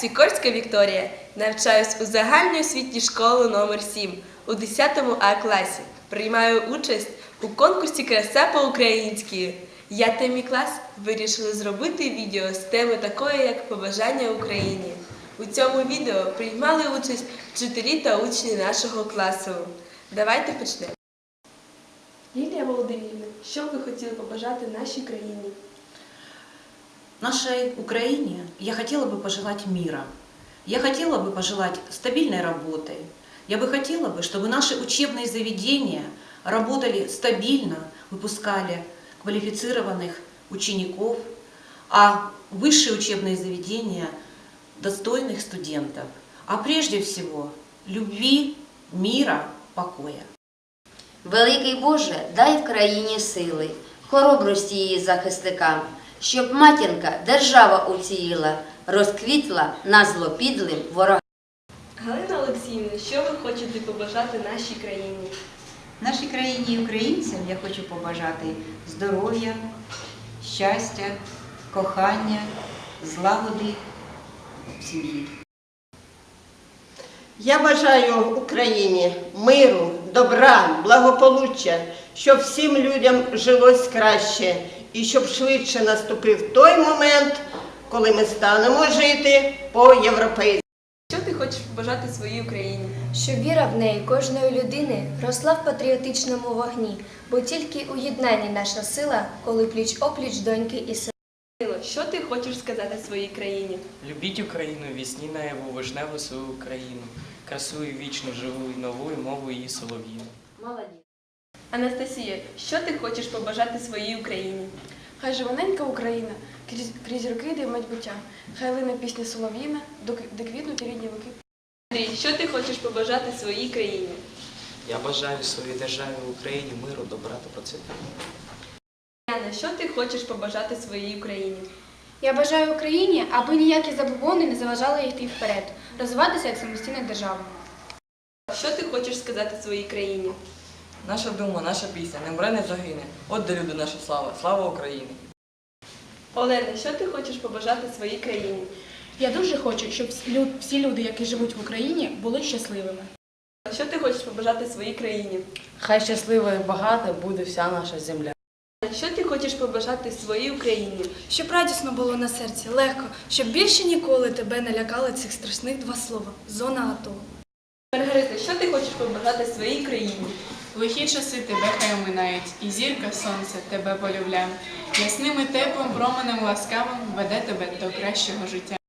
Сікорська Вікторія. Навчаюсь у загальній освітній школі номер 7 у 10 А класі. Приймаю участь у конкурсі Краса по-українськи. Я та мій клас вирішили зробити відео з теми такої, як побажання Україні. У цьому відео приймали участь вчителі та учні нашого класу. Давайте почнемо. Лілія Володимирівна, що ви хотіли побажати нашій країні? Нашей Украине я хотела бы пожелать мира. Я хотела бы пожелать стабильной работы. Я бы хотела бы, чтобы наши учебные заведения работали стабильно, выпускали квалифицированных учеников, а высшие учебные заведения достойных студентов. А прежде всего любви, мира, покоя. Великий Боже, дай в країні сили, хоробрості її захисникам, Щоб матінка, держава уціліла, розквітла на злопідлим ворогам. Галина Олексіївна, що ви хочете побажати нашій країні? Нашій країні і українцям я хочу побажати здоров'я, щастя, кохання, злагоди в сім'ї. Я бажаю Україні миру, добра, благополуччя, щоб всім людям жилось краще і щоб швидше наступив той момент, коли ми станемо жити по-європейськи. Що ти хочеш побажати своїй Україні? Щоб віра в неї кожної людини росла в патріотичному вогні, бо тільки у єднанні наша сила, коли пліч опліч доньки і сини. Що ти хочеш сказати своїй країні? Любіть Україну, вісні наяву, вишневу свою Україну, красу і вічну, живу і нову, і мову її солов'їну. Молодець. Анастасія, що ти хочеш побажати своїй Україні? Хай живоненька Україна, крізь, крізь роки йде майбуття. Хай лине пісня солов'їна, доки- де квітнуть рідні луки. Андрій, що ти хочеш побажати своїй країні? Я бажаю своїй державі Україні миру, добра та процвітання. Яна, що ти хочеш побажати своїй Україні? Я бажаю Україні, аби ніякі забобони не заважали йти вперед, розвиватися як самостійна держава. Що ти хочеш сказати своїй країні? Наша дума, наша пісня, не мре, не загине. От де люди наша слава, слава Україні! Олена, що ти хочеш побажати своїй країні? Я дуже хочу, щоб всі люди, які живуть в Україні, були щасливими. Що ти хочеш побажати своїй країні? Хай щаслива і багата буде вся наша земля. Що ти хочеш побажати своїй Україні? Щоб радісно було на серці, легко, щоб більше ніколи тебе не лякали цих страшних два слова. Зона АТО. Маргарита, що ти хочеш побажати своїй країні? Лихі часи тебе хай оминають, і зірка сонця тебе полюбляє. Ясним і теплим променем ласкавим веде тебе до кращого життя.